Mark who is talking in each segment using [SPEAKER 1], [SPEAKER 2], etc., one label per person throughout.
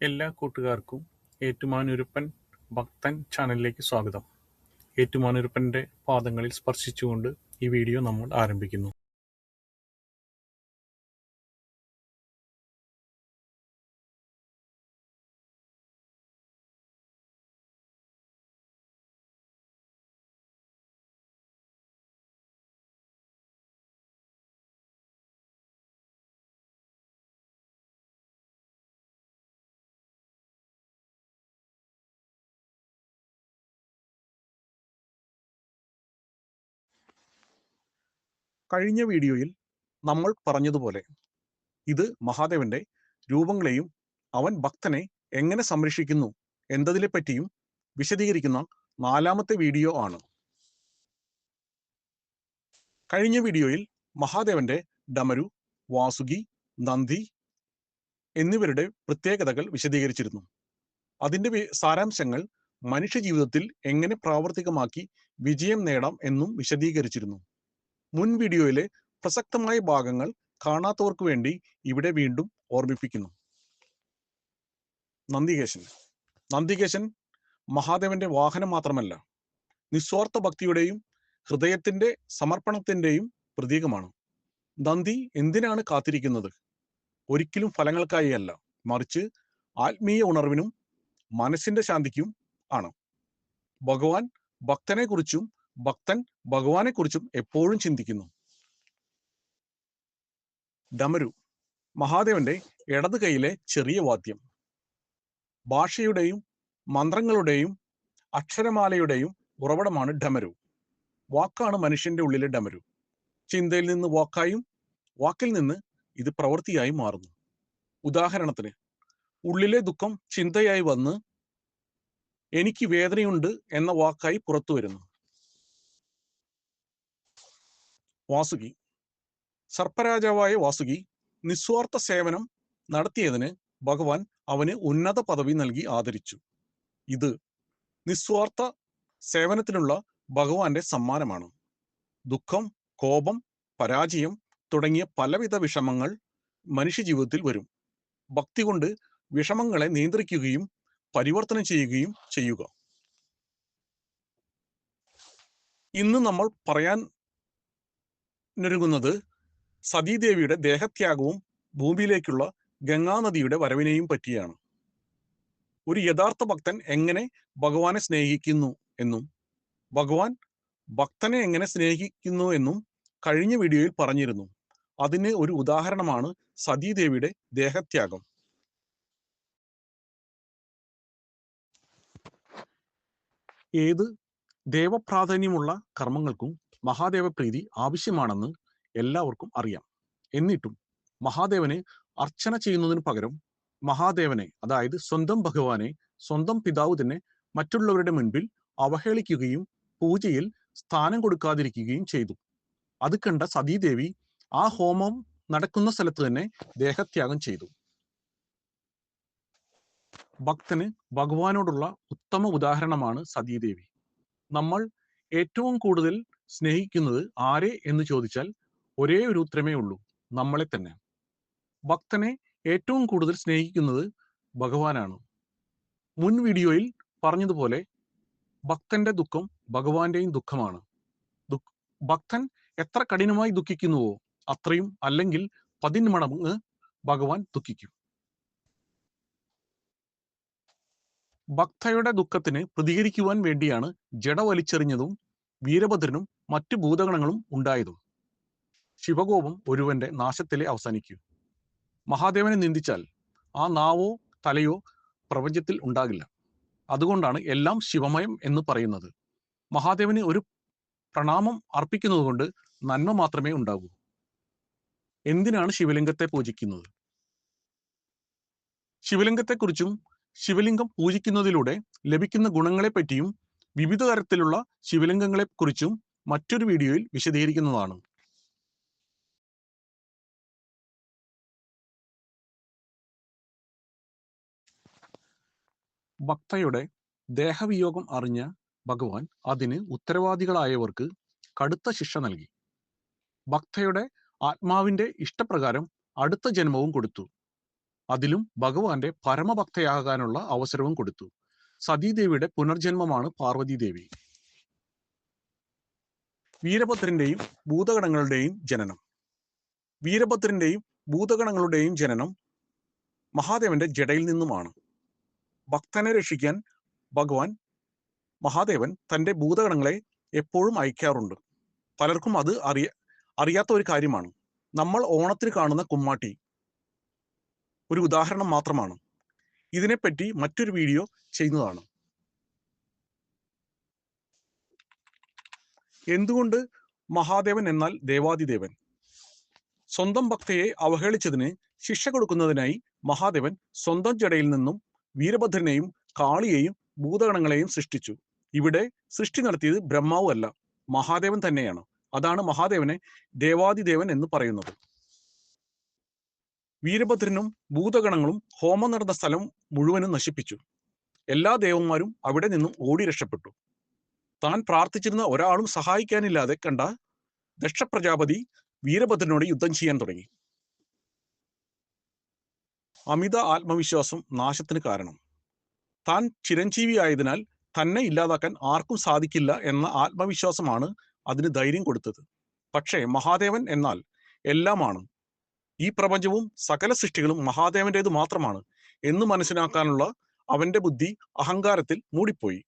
[SPEAKER 1] എല്ലാ കൂട്ടുകാർക്കും ഏറ്റുമാനൂരപ്പൻ ഭക്തൻ ചാനലിലേക്ക് സ്വാഗതം. ഏറ്റുമാനൂരപ്പന്റെ പാദങ്ങളിൽ സ്പർശിച്ചുകൊണ്ട് ഈ വീഡിയോ നമ്മൾ ആരംഭിക്കുന്നു.
[SPEAKER 2] കഴിഞ്ഞ വീഡിയോയിൽ നമ്മൾ പറഞ്ഞതുപോലെ ഇത് മഹാദേവന്റെ രൂപങ്ങളെയും അവൻ ഭക്തനെ എങ്ങനെ സംരക്ഷിക്കുന്നു എന്നതിനെ പറ്റിയും വിശദീകരിക്കുന്ന നാലാമത്തെ വീഡിയോ ആണ്. കഴിഞ്ഞ വീഡിയോയിൽ മഹാദേവന്റെ ഡമരു വാസുകി നന്ദി എന്നിവരുടെ പ്രത്യേകതകൾ വിശദീകരിച്ചിരുന്നു. അതിന്റെ സാരാംശങ്ങൾ മനുഷ്യ ജീവിതത്തിൽ എങ്ങനെ പ്രാവർത്തികമാക്കി വിജയം നേടാം എന്നും വിശദീകരിച്ചിരുന്നു. മുൻ വീഡിയോയിലെ പ്രസക്തമായ ഭാഗങ്ങൾ കാണാത്തവർക്ക് വേണ്ടി ഇവിടെ വീണ്ടും ഓർമ്മിപ്പിക്കുന്നു. നന്ദികേശൻ. നന്ദികേശൻ മഹാദേവന്റെ വാഹനം മാത്രമല്ല നിസ്വാർത്ഥ ഭക്തിയുടെയും ഹൃദയത്തിന്റെ സമർപ്പണത്തിന്റെയും പ്രതീകമാണ്. നന്ദി എന്തിനാണ് കാത്തിരിക്കുന്നത്? ഒരിക്കലും ഫലങ്ങൾക്കായി അല്ല മറിച്ച് ആത്മീയ ഉണർവിനും മനസ്സിന്റെ ശാന്തിക്കും ആണ്. ഭഗവാൻ ഭക്തനെ കുറിച്ചും ഭക്തൻ ഭഗവാനെ കുറിച്ചും എപ്പോഴും ചിന്തിക്കുന്നു. ഡമരു മഹാദേവന്റെ ഇടത് കൈയിലെ ചെറിയ വാദ്യം. ഭാഷയുടെയും മന്ത്രങ്ങളുടെയും അക്ഷരമാലയുടെയും ഉറവിടമാണ് ഡമരു. വാക്കാണ് മനുഷ്യന്റെ ഉള്ളിലെ ഡമരു. ചിന്തയിൽ നിന്ന് വാക്കായും വാക്കിൽ നിന്ന് ഇത് പ്രവൃത്തിയായി മാറുന്നു. ഉദാഹരണത്തിന് ഉള്ളിലെ ദുഃഖം ചിന്തയായി വന്ന് എനിക്ക് വേദനയുണ്ട് എന്ന വാക്കായി പുറത്തു വരുന്നു വാസുകി. സർപ്പരാജാവായ വാസുകി നിസ്വാർത്ഥ സേവനം നടത്തിയതിന് ഭഗവാൻ അവന് ഉന്നത പദവി നൽകി ആദരിച്ചു. ഇത് നിസ്വാർത്ഥ സേവനത്തിനുള്ള ഭഗവാന്റെ സമ്മാനമാണ്. ദുഃഖം കോപം പരാജയം തുടങ്ങിയ പലവിധ വിഷമങ്ങൾ മനുഷ്യ ജീവിതത്തിൽ വരും. ഭക്തി കൊണ്ട് വിഷമങ്ങളെ നിയന്ത്രിക്കുകയും പരിവർത്തനം ചെയ്യുകയും ചെയ്യുക. ഇന്ന് നമ്മൾ പറയാൻ ഒരുങ്ങുന്നത് സതീദേവിയുടെ ദേഹത്യാഗവും ഭൂമിയിലേക്കുള്ള ഗംഗാനദിയുടെ വരവിനെയും പറ്റിയാണ്. ഒരു യഥാർത്ഥ ഭക്തൻ എങ്ങനെ ഭഗവാനെ സ്നേഹിക്കുന്നു എന്നും ഭഗവാൻ ഭക്തനെ എങ്ങനെ സ്നേഹിക്കുന്നു എന്നും കഴിഞ്ഞ വീഡിയോയിൽ പറഞ്ഞിരുന്നു. അതിന് ഒരു ഉദാഹരണമാണ് സതീദേവിയുടെ ദേഹത്യാഗം. ഏത് ദേവപ്രാധാന്യമുള്ള കർമ്മങ്ങൾക്കും മഹാദേവ പ്രീതി ആവശ്യമാണെന്ന് എല്ലാവർക്കും അറിയാം. എന്നിട്ടും മഹാദേവനെ അർച്ചന ചെയ്യുന്നതിന് പകരം മഹാദേവനെ അതായത് സ്വന്തം ഭഗവാനെ സ്വന്തം പിതാവ് തന്നെ മറ്റുള്ളവരുടെ മുൻപിൽ അവഹേളിക്കുകയും പൂജയിൽ സ്ഥാനം കൊടുക്കാതിരിക്കുകയും ചെയ്തു. അത് കണ്ട സതീദേവി ആ ഹോമം നടക്കുന്ന സ്ഥലത്ത് തന്നെ ദേഹത്യാഗം ചെയ്തു. ഭക്തന് ഭഗവാനോടുള്ള ഉത്തമ ഉദാഹരണമാണ് സതീദേവി. നമ്മൾ ഏറ്റവും കൂടുതൽ സ്നേഹിക്കുന്നത് ആരെ എന്ന് ചോദിച്ചാൽ ഒരേ ഒരു ഉത്തരമേ ഉള്ളൂ നമ്മളെ തന്നെ. ഭക്തനെ ഏറ്റവും കൂടുതൽ സ്നേഹിക്കുന്നത് ഭഗവാനാണ്. മുൻ വീഡിയോയിൽ പറഞ്ഞതുപോലെ ഭക്തന്റെ ദുഃഖം ഭഗവാന്റെയും ദുഃഖമാണ്. ഭക്തൻ എത്ര കഠിനമായി ദുഃഖിക്കുന്നുവോ അത്രയും അല്ലെങ്കിൽ പതിന് മടങ്ങ് ഭഗവാൻ ദുഃഖിക്കും. ഭക്തയുടെ ദുഃഖത്തിന് പ്രതികരിക്കുവാൻ വേണ്ടിയാണ് ജട വലിച്ചെറിഞ്ഞതും വീരഭദ്രനും മറ്റു ഭൂതഗണങ്ങളും ഉണ്ടായതും. ശിവകോപം ഒരുവന്റെ നാശത്തിലെ അവസാനിക്കൂ. മഹാദേവനെ നിന്ദിച്ചാൽ ആ നാവോ തലയോ പ്രപഞ്ചത്തിൽ ഉണ്ടാകില്ല. അതുകൊണ്ടാണ് എല്ലാം ശിവമയം എന്ന് പറയുന്നത്. മഹാദേവന് ഒരു പ്രണാമം അർപ്പിക്കുന്നതുകൊണ്ട് നന്മ മാത്രമേ ഉണ്ടാകൂ. എന്തിനാണ് ശിവലിംഗത്തെ പൂജിക്കുന്നത്? ശിവലിംഗത്തെക്കുറിച്ചും ശിവലിംഗം പൂജിക്കുന്നതിലൂടെ ലഭിക്കുന്ന ഗുണങ്ങളെ പറ്റിയും വിവിധ തരത്തിലുള്ള ശിവലിംഗങ്ങളെ കുറിച്ചും മറ്റൊരു വീഡിയോയിൽ വിശദീകരിക്കുന്നതാണ്. ഭക്തയുടെ ദേഹവിയോഗം അറിഞ്ഞ ഭഗവാൻ അതിന് ഉത്തരവാദികളായവർക്ക് കടുത്ത ശിക്ഷ നൽകി. ഭക്തയുടെ ആത്മാവിന്റെ ഇഷ്ടപ്രകാരം അടുത്ത ജന്മവും കൊടുത്തു. അതിലും ഭഗവാന്റെ പരമഭക്തയാകാനുള്ള അവസരവും കൊടുത്തു. സതീദേവിയുടെ പുനർജന്മമാണ് പാർവതീദേവി. വീരഭദ്രന്റെയും ഭൂതഗണങ്ങളുടെയും ജനനം. വീരഭദ്രന്റെയും ഭൂതഗണങ്ങളുടെയും ജനനം മഹാദേവന്റെ ജടയിൽ നിന്നുമാണ്. ഭക്തനെ രക്ഷിക്കാൻ ഭഗവാൻ മഹാദേവൻ തന്റെ ഭൂതഗണങ്ങളെ എപ്പോഴും അയക്കാറുണ്ട്. പലർക്കും അത് അറിയ അറിയാത്ത ഒരു കാര്യമാണ്. നമ്മൾ ഓണത്തിന് കാണുന്ന കുമ്മാട്ടി ഒരു ഉദാഹരണം മാത്രമാണ്. ഇതിനെപ്പറ്റി മറ്റൊരു വീഡിയോ ചെയ്യുന്നതാണ്. എന്തുകൊണ്ട് മഹാദേവൻ എന്നാൽ ദേവാദിദേവൻ? സ്വന്തം ഭക്തയെ അവഹേളിച്ചതിന് ശിക്ഷ കൊടുക്കുന്നതിനായി മഹാദേവൻ സ്വന്തം ജടയിൽ നിന്നും വീരഭദ്രനെയും കാളിയെയും ഭൂതഗണങ്ങളെയും സൃഷ്ടിച്ചു. ഇവിടെ സൃഷ്ടി നടത്തിയത് ബ്രഹ്മാവ് അല്ല മഹാദേവൻ തന്നെയാണ്. അതാണ് മഹാദേവനെ ദേവാദിദേവൻ എന്ന് പറയുന്നത്. വീരഭദ്രനും ഭൂതഗണങ്ങളും ഹോമം നടന്ന സ്ഥലം മുഴുവനും നശിപ്പിച്ചു. എല്ലാ ദേവന്മാരും അവിടെ നിന്നും ഓടി രക്ഷപ്പെട്ടു. താൻ പ്രാർത്ഥിച്ചിരുന്ന ഒരാളും സഹായിക്കാനില്ലാതെ കണ്ട ദക്ഷ പ്രജാപതി വീരഭദ്രനോട് യുദ്ധം ചെയ്യാൻ തുടങ്ങി. അമിത ആത്മവിശ്വാസം നാശത്തിന് കാരണം. താൻ ചിരഞ്ജീവി ആയതിനാൽ തന്നെ ഇല്ലാതാക്കാൻ ആർക്കും സാധിക്കില്ല എന്ന ആത്മവിശ്വാസമാണ് അതിന് ധൈര്യം കൊടുത്തത്. പക്ഷേ മഹാദേവൻ എന്നാൽ എല്ലാമാണ്. ഈ പ്രപഞ്ചവും സകല സൃഷ്ടികളും മഹാദേവന്റേത് മാത്രമാണ് എന്ന് മനസ്സിലാക്കാനുള്ള അവന്റെ ബുദ്ധി അഹങ്കാരത്തിൽ മൂടിപ്പോയി.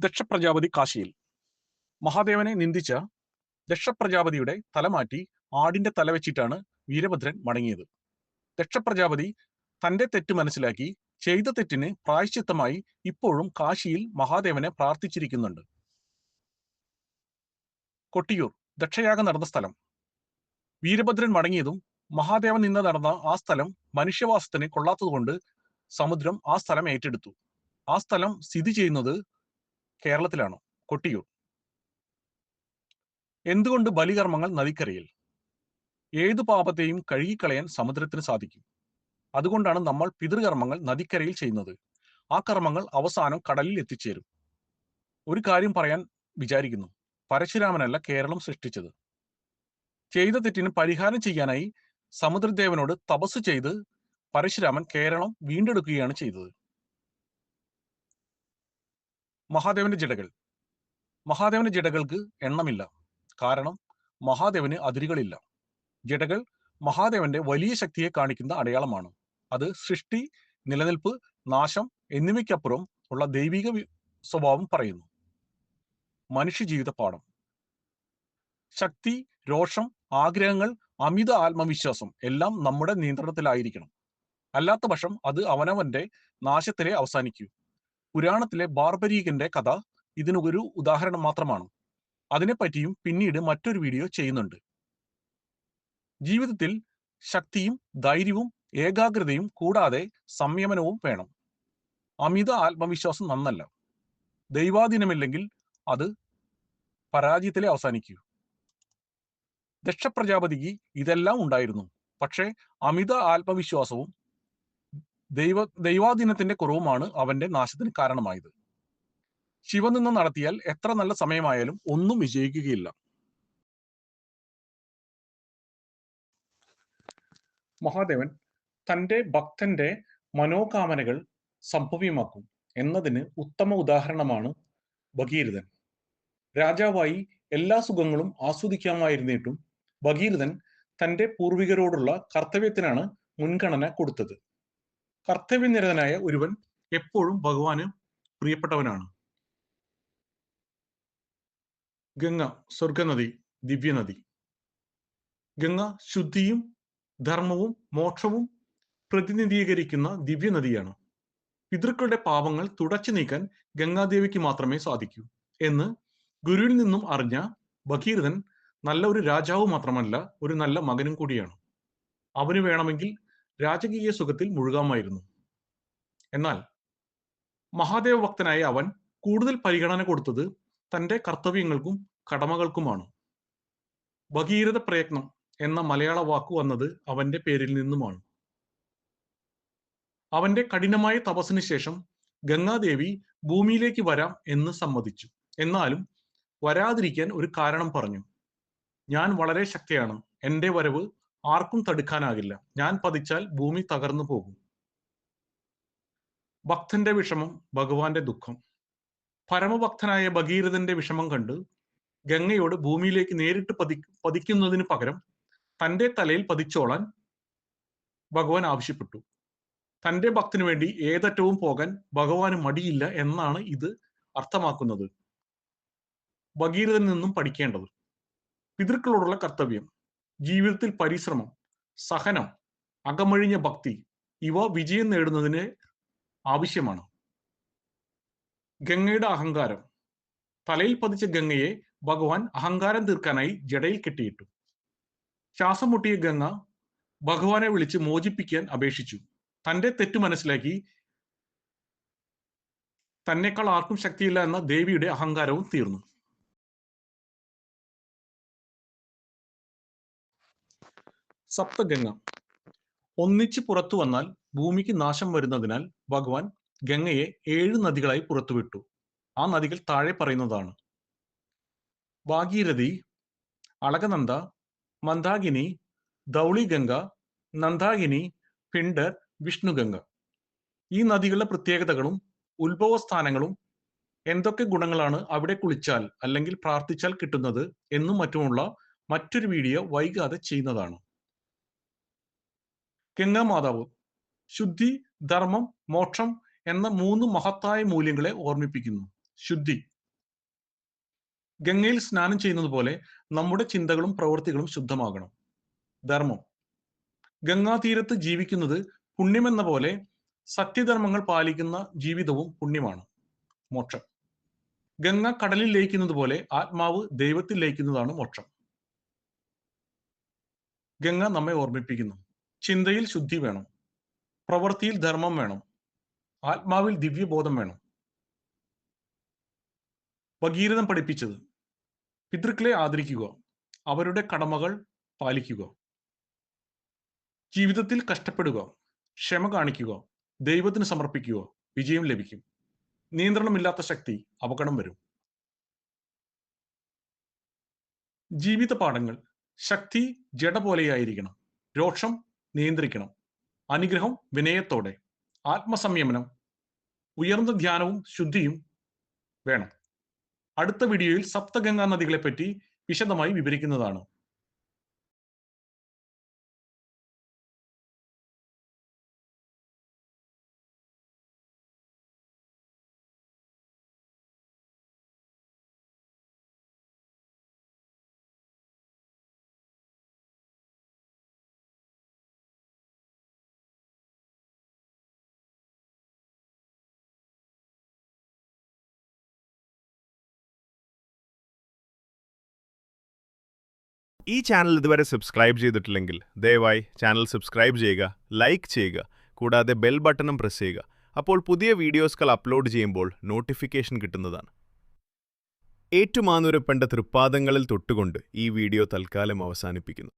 [SPEAKER 2] ദക്ഷപ്രജാപതി കാശിയിൽ. മഹാദേവനെ നിന്ദിച്ച ദക്ഷ തലമാറ്റി തല ആടിന്റെ തല വെച്ചിട്ടാണ് വീരഭദ്രൻ മടങ്ങിയത്. ദക്ഷപ്രജാപതി തന്റെ തെറ്റ് മനസ്സിലാക്കി ചെയ്ത തെറ്റിന് പ്രായശ്ചിത്തമായി ഇപ്പോഴും കാശിയിൽ മഹാദേവനെ പ്രാർത്ഥിച്ചിരിക്കുന്നുണ്ട്. കൊട്ടിയൂർ ദക്ഷയാഗം നടന്ന സ്ഥലം. വീരഭദ്രൻ മടങ്ങിയതും മഹാദേവൻ നിന്ന് നടന്ന ആ സ്ഥലം മനുഷ്യവാസത്തിന് കൊള്ളാത്തതുകൊണ്ട് സമുദ്രം ആ സ്ഥലം ഏറ്റെടുത്തു. ആ സ്ഥലം സ്ഥിതി ചെയ്യുന്നത് കേരളത്തിലാണ് കൊട്ടിയൂർ. എന്തുകൊണ്ട് ബലികർമ്മങ്ങൾ നദിക്കരയിൽ? ഏതു പാപത്തെയും കഴുകിക്കളയാൻ സമുദ്രത്തിന് സാധിക്കും. അതുകൊണ്ടാണ് നമ്മൾ പിതൃകർമ്മങ്ങൾ നദിക്കരയിൽ ചെയ്യുന്നത്. ആ കർമ്മങ്ങൾ അവസാനം കടലിൽ എത്തിച്ചേരും. ഒരു കാര്യം പറയാൻ വിചാരിക്കുന്നു. പരശുരാമനല്ല കേരളം സൃഷ്ടിച്ചത്. ചെയ്ത തെറ്റിന് പരിഹാരം ചെയ്യാനായി സമുദ്രദേവനോട് തപസ് ചെയ്ത് പരശുരാമൻ കേരളം വീണ്ടെടുക്കുകയാണ് ചെയ്തത്. മഹാദേവന്റെ ജടകൾ. മഹാദേവന്റെ ജടകൾക്ക് എണ്ണമില്ല. കാരണം മഹാദേവന് അതിരുകളില്ല. ജടകൾ മഹാദേവന്റെ വലിയ ശക്തിയെ കാണിക്കുന്ന അടയാളമാണ്. അത് സൃഷ്ടി നിലനിൽപ്പ് നാശം എന്നിവയ്ക്കപ്പുറം ഉള്ള ദൈവിക സ്വഭാവം പറയുന്നു. മനുഷ്യജീവിത പാഠം ശക്തി രോഷം ആഗ്രഹങ്ങൾ അമിത ആത്മവിശ്വാസം എല്ലാം നമ്മുടെ നിയന്ത്രണത്തിലായിരിക്കണം. അല്ലാത്ത പക്ഷം അത് അവനവന്റെ നാശത്തിലെ അവസാനിക്കൂ. പുരാണത്തിലെ ബാർബരീകന്റെ കഥ ഇതിന് ഒരു ഉദാഹരണം മാത്രമാണ്. അതിനെപ്പറ്റിയും പിന്നീട് മറ്റൊരു വീഡിയോ ചെയ്യുന്നുണ്ട്. ജീവിതത്തിൽ ശക്തിയും ധൈര്യവും ഏകാഗ്രതയും കൂടാതെ സംയമനവും വേണം. അമിത ആത്മവിശ്വാസം നന്നല്ല. ദൈവാധീനമില്ലെങ്കിൽ അത് പരാജയത്തിലെ അവസാനിക്കൂ ദക്ഷ പ്രജാപതിക്ക് ഇതെല്ലാം ഉണ്ടായിരുന്നു. പക്ഷേ അമിത ആത്മവിശ്വാസവും ദൈവ ദൈവാധീനത്തിന്റെ കുറവുമാണ് അവന്റെ നാശത്തിന് കാരണമായത്. ശിവനിന്ന് നടത്തിയാൽ എത്ര നല്ല സമയമായാലും ഒന്നും വിജയിക്കുകയില്ല. മഹാദേവൻ തന്റെ ഭക്തന്റെ മനോകാമനകൾ സംഭവ്യമാക്കും എന്നതിന് ഉത്തമ ഉദാഹരണമാണ് ഭഗീരഥൻ. രാജാവായി എല്ലാ സുഖങ്ങളും ആസ്വദിക്കാമായിരുന്നിട്ടും ഭഗീരഥൻ തന്റെ പൂർവികരോടുള്ള കർത്തവ്യത്തിനാണ് മുൻഗണന കൊടുത്തത്. കർത്തവ്യനിരതനായ ഒരുവൻ എപ്പോഴും ഭഗവാന് പ്രിയപ്പെട്ടവനാണ്. ഗംഗ സ്വർഗനദി ദിവ്യനദി. ഗംഗ ശുദ്ധിയും ധർമ്മവും മോക്ഷവും പ്രതിനിധീകരിക്കുന്ന ദിവ്യനദിയാണ്. പിതൃക്കളുടെ പാപങ്ങൾ തുടച്ചു നീക്കാൻ ഗംഗാദേവിക്ക് മാത്രമേ സാധിക്കൂ എന്ന് ഗുരുവിൽ നിന്നും അറിഞ്ഞ ഭഗീരഥൻ നല്ല ഒരു രാജാവ് മാത്രമല്ല ഒരു നല്ല മകനും കൂടിയാണ്. അവന് വേണമെങ്കിൽ രാജകീയ സുഖത്തിൽ മുഴുകാമായിരുന്നു. എന്നാൽ മഹാദേവ ഭക്തനായ അവൻ കൂടുതൽ പരിഗണന കൊടുത്തത് തന്റെ കർത്തവ്യങ്ങൾക്കും കടമകൾക്കുമാണ്. ഭഗീരഥ പ്രയത്നം എന്ന മലയാള വാക്ക് വന്നത് അവന്റെ പേരിൽ നിന്നുമാണ്. അവന്റെ കഠിനമായ തപസ്സിന് ശേഷം ഗംഗാദേവി ഭൂമിയിലേക്ക് വരാം എന്ന് സമ്മതിച്ചു. എന്നാലും വരാതിരിക്കാൻ ഒരു കാരണം പറഞ്ഞു. ഞാൻ വളരെ ശക്തിയാണ്. എന്റെ വരവ് ആർക്കും തടുക്കാനാകില്ല. ഞാൻ പതിച്ചാൽ ഭൂമി തകർന്നു പോകും. ഭക്തന്റെ വിഷമം ഭഗവാന്റെ ദുഃഖം. പരമഭക്തനായ ഭഗീരഥന്റെ വിഷമം കണ്ട് ഗംഗയോട് ഭൂമിയിലേക്ക് നേരിട്ട് പതി പതിക്കുന്നതിന് പകരം തന്റെ തലയിൽ പതിച്ചോളാൻ ഭഗവാൻ ആവശ്യപ്പെട്ടു. തന്റെ ഭക്തന് വേണ്ടി ഏതറ്റവും പോകാൻ ഭഗവാന് മടിയില്ല എന്നാണ് ഇത് അർത്ഥമാക്കുന്നത്. ഭഗീരഥനിൽ നിന്നും പഠിക്കേണ്ടത് പിതൃക്കളോടുള്ള കർത്തവ്യം ജീവിതത്തിൽ പരിശ്രമം സഹനം അകമഴിഞ്ഞ ഭക്തി ഇവ വിജയം നേടുന്നതിന് ആവശ്യമാണ്. ഗംഗയുടെ അഹങ്കാരം. തലയിൽ പതിച്ച ഗംഗയെ ഭഗവാൻ അഹങ്കാരം തീർക്കാനായി ജടയിൽ കെട്ടിയിട്ടു. ശ്വാസം മുട്ടിയ ഗംഗ ഭഗവാനെ വിളിച്ച് മോചിപ്പിക്കാൻ അപേക്ഷിച്ചു. തന്റെ തെറ്റ് മനസ്സിലാക്കി. തന്നെക്കാൾ ആർക്കും ശക്തിയില്ല എന്ന ദേവിയുടെ അഹങ്കാരവും തീർന്നു. സപ്തഗംഗ. ഒന്നിച്ച് പുറത്തു വന്നാൽ ഭൂമിക്ക് നാശം വരുന്നതിനാൽ ഭഗവാൻ ഗംഗയെ ഏഴ് നദികളായി പുറത്തുവിട്ടു. ആ നദികൾ താഴെ പറയുന്നതാണ്. ഭാഗീരഥി അളകനന്ദ മന്ദാകിനി ദൗളിഗംഗ നന്ദാകിനി പിണ്ടർ വിഷ്ണുഗംഗ. ഈ നദികളുടെ പ്രത്യേകതകളും ഉത്ഭവസ്ഥാനങ്ങളും എന്തൊക്കെ ഗുണങ്ങളാണ് അവിടെ കുളിച്ചാൽ അല്ലെങ്കിൽ പ്രാർത്ഥിച്ചാൽ കിട്ടുന്നത് എന്നും മറ്റുമുള്ള മറ്റൊരു വീഡിയോ വൈകാതെ ചെയ്യുന്നതാണ്. ഗംഗാമാതാവ് ശുദ്ധി ധർമ്മം മോക്ഷം എന്ന മൂന്ന് മഹത്തായ മൂല്യങ്ങളെ ഓർമ്മിപ്പിക്കുന്നു. ശുദ്ധി. ഗംഗയിൽ സ്നാനം ചെയ്യുന്നത് പോലെ നമ്മുടെ ചിന്തകളും പ്രവൃത്തികളും ശുദ്ധമാകണം. ധർമ്മം. ഗംഗാതീരത്ത് ജീവിക്കുന്നത് പുണ്യമെന്ന പോലെ സത്യധർമ്മങ്ങൾ പാലിക്കുന്ന ജീവിതവും പുണ്യമാണ്. മോക്ഷം. ഗംഗ കടലിൽ ലയിക്കുന്നത് പോലെ ആത്മാവ് ദൈവത്തിൽ ലയിക്കുന്നതാണ് മോക്ഷം. ഗംഗ നമ്മെ ഓർമ്മിപ്പിക്കുന്നു. ചിന്തയിൽ ശുദ്ധി വേണം. പ്രവൃത്തിയിൽ ധർമ്മം വേണം. ആത്മാവിൽ ദിവ്യബോധം വേണം. ഭഗീരഥം പഠിപ്പിച്ചത് പിതൃക്കളെ ആദരിക്കുക അവരുടെ കടമകൾ പാലിക്കുക. ജീവിതത്തിൽ കഷ്ടപ്പെടുക ക്ഷമ കാണിക്കുക ദൈവത്തിന് സമർപ്പിക്കുക വിജയം ലഭിക്കും. നിയന്ത്രണമില്ലാത്ത ശക്തി അപകടം വരും. ജീവിത പാഠങ്ങൾ ശക്തി ജഡ പോലെയായിരിക്കണം. രോഷം നിയന്ത്രിക്കണം. അനുഗ്രഹം വിനയത്തോടെ. ആത്മസംയമനം ഉയർന്ന ധ്യാനവും ശുദ്ധിയും വേണം. അടുത്ത വീഡിയോയിൽ സപ്തഗംഗാ നദികളെ പറ്റി വിശദമായി വിവരിക്കുന്നതാണ്.
[SPEAKER 3] ഈ ചാനൽ ഇതുവരെ സബ്സ്ക്രൈബ് ചെയ്തിട്ടില്ലെങ്കിൽ ദയവായി ചാനൽ സബ്സ്ക്രൈബ് ചെയ്യുക ലൈക്ക് ചെയ്യുക കൂടാതെ ബെൽ ബട്ടണും പ്രസ് ചെയ്യുക. അപ്പോൾ പുതിയ വീഡിയോസുകൾ അപ്ലോഡ് ചെയ്യുമ്പോൾ നോട്ടിഫിക്കേഷൻ കിട്ടുന്നതാണ്. ഏറ്റുമാനൂരപ്പന്റെ തൃപ്പാദങ്ങളിൽ തൊട്ടുകൊണ്ട് ഈ വീഡിയോ തൽക്കാലം അവസാനിപ്പിക്കുന്നു.